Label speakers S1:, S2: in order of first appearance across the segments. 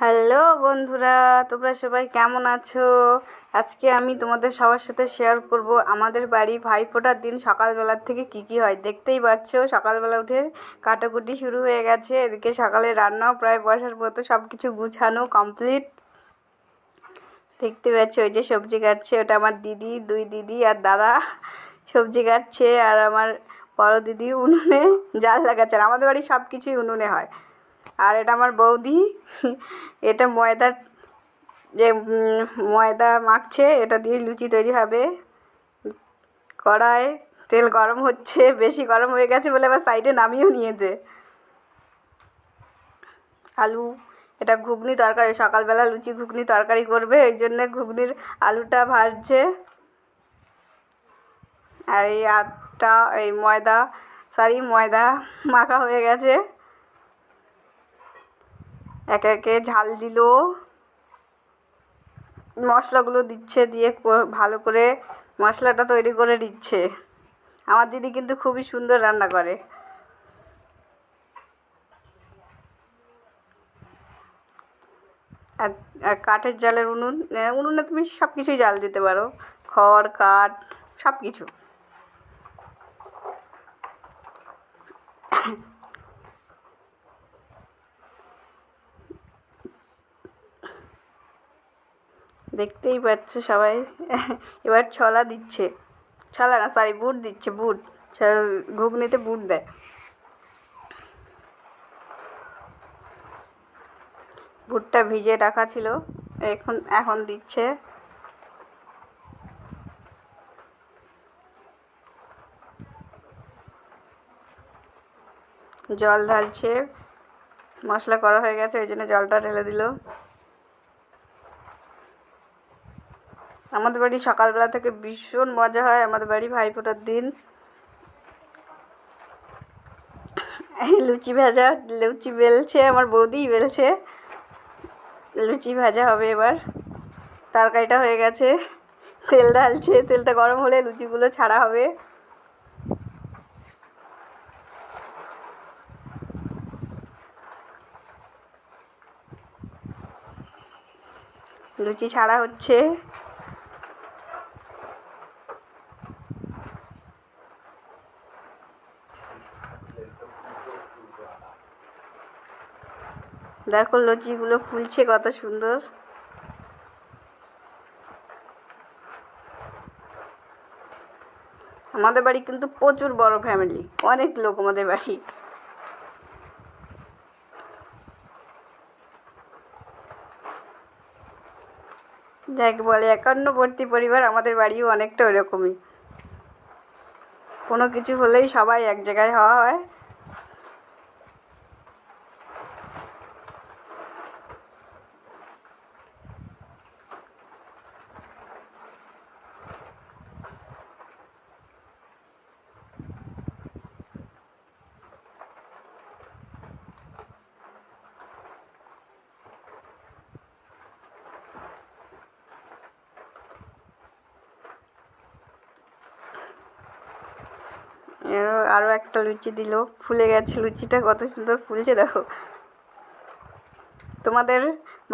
S1: Hello বন্ধুরা, তোমরা সবাই কেমন আছো? আজকে আমি তোমাদের সবার সাথে শেয়ার করব আমাদের বাড়ি ভাইফোঁটার দিন সকালবেলার থেকে কি কি হয়। দেখতেই পাচ্ছ, সকালবেলা উঠে কাটাকুটি শুরু হয়ে গেছে, এদিকে সকালে রান্নাও প্রায় বসার মতো সব কিছু গুছানো কমপ্লিট দেখতে পাচ্ছ ওই যে সবজি কাটছে, ওটা আমার দিদি, দুই দিদি আর দাদা সবজি কাটছে, আর আমার বড় দিদি উনুনে জাল লাগাচ্ছে, আর আমাদের বাড়ি সব কিছুই উনুনে হয়। আর এটা আমার বৌদি। এটা ময়দার যে ময়দা মাখছে, এটা দিয়ে লুচি তৈরি হবে। কড়ায় তেল গরম হচ্ছে, বেশি গরম হয়ে গেছে বলে আবার সাইডে নামিয়েও নিয়েছে। আলু, এটা ঘুগনি তরকারি, সকালবেলা লুচি ঘুগনি তরকারি করবে, এই জন্যে ঘুগনির আলুটা ভাজছে। আর এই আটটা এই ময়দা সরি ময়দা মাখা হয়ে গেছে। একে একে ঝাল দিল। মশলাগুলো দিচ্ছে, দিয়ে ভালো করে মশলাটা তৈরি করে দিচ্ছে আমার দিদি কিন্তু খুবই সুন্দর রান্না করে। আর কাঠের জালের উনুন উনুনে তুমি সব কিছুই জাল দিতে পারো। খড়, কাঠ সব কিছু দেখতেই পাচ্ছ সবাই। এবার ছলা দিচ্ছে। ছলা না সরি বুট দিচ্ছে, বুট। ঘুগনিতে বুট দেয়। বুটটা ভিজে রাখা ছিল। এখন এখন দিচ্ছে। জল ঢালছে। মশলা করা হয়ে গেছে, ওই জন্য জলটা ঢেলে দিল। আমাদের বাড়ি সকালবেলা থেকে ভীষণ মজা হয়, আমাদের বাড়ি ভাইফোঁটার দিন। লুচি ভাজা, লুচি বেলছে, আমার বৌদিই বেলছে। লুচি ভাজা হবে এবার। তরকারিটা হয়ে গেছে। তেল ঢালছে, তেলটা গরম হলে লুচিগুলো ছাড়া হবে। লুচি ছাড়া হচ্ছে। দেখো লুচিগুলো ফুলছে কত সুন্দর। আমাদের বাড়ি কিন্তু প্রচুর বড় ফ্যামিলি অনেক লোক আমাদের বাড়ি। যাকে বলে, একান্নবর্তী পরিবার আমাদের বাড়িও অনেকটা ওরকমই কোনো কিছু হলেই সবাই এক জায়গায় হওয়া হয়। আরও একটা লুচি দিল। ফুলে গেছে লুচিটা, কত সুন্দর ফুলছে, দেখো। তোমাদের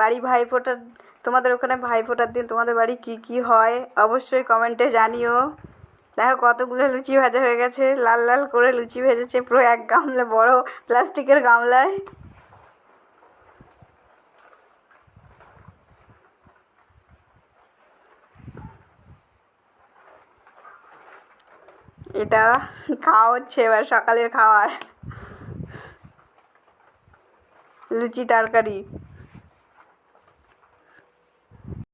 S1: বাড়ি ভাইফোঁটার তোমাদের ওখানে ভাইফোঁটার দিন তোমাদের বাড়ি কি কি হয়, অবশ্যই কমেন্টে জানিও। দেখো, কতগুলো লুচি ভাজা হয়ে গেছে, লাল লাল করে লুচি ভেজেছে, পুরো এক গামলা, বড় প্লাস্টিকের গামলায়। এটা খাওয়া হচ্ছে এবার সকালের খাওয়ার লুচি তরকারি।